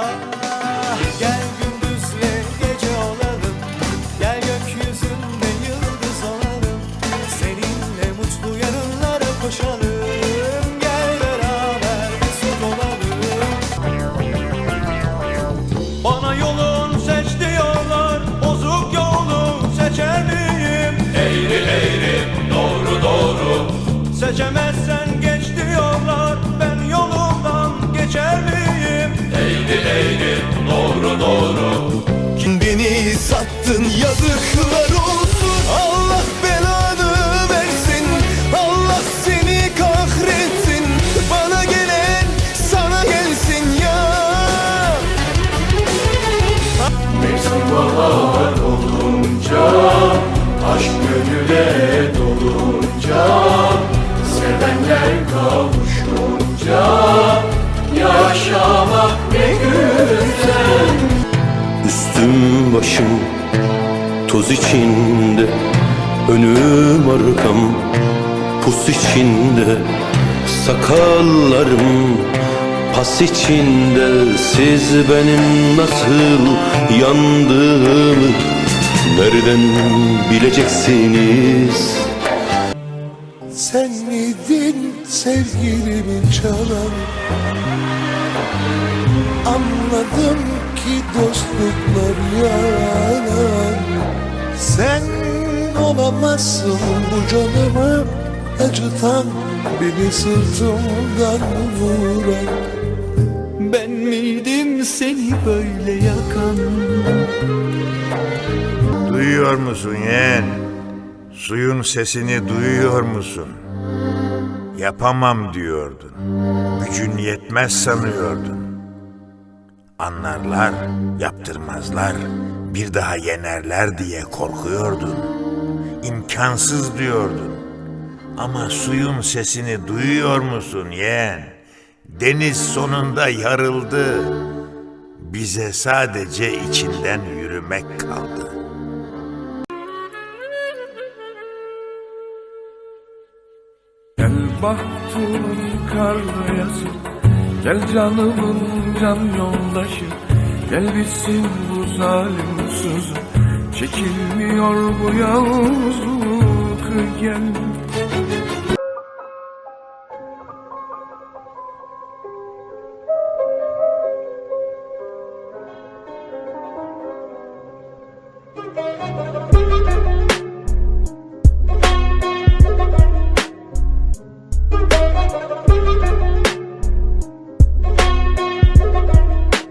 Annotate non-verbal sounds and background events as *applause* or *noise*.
啊 *laughs* Sattın yazıklar olsun. Allah belanı versin Allah seni kahretsin. Bana gelen sana gelsin ya. Mevsim bahar olunca Aşk gönüle dolunca Sevenler kavuşunca Yaşamak ne güzel. Üstüm başım toz içinde Önüm arkam pus içinde Sakallarım pas içinde. Siz benim nasıl yandığımı Nereden bileceksiniz? Sen miydin sevgilimi çalan ki dostluklar yalan Sen olamazsın bu canımı acıtan Beni sırtımdan vuran Ben miydim seni böyle yakan Duyuyor musun yeğen? Suyun sesini duyuyor musun? Yapamam diyordun. Gücün yetmez sanıyordun. Anlarlar, yaptırmazlar, bir daha yenerler diye korkuyordun. İmkansız diyordun. Ama suyun sesini duyuyor musun yeğen? Deniz sonunda yarıldı. Bize sadece içinden yürümek kaldı. Gel bahtımın karlayası Gel canımın can yoldaşı Gel bitsin bu zalim sözü Çekilmiyor bu yalnızlık Gel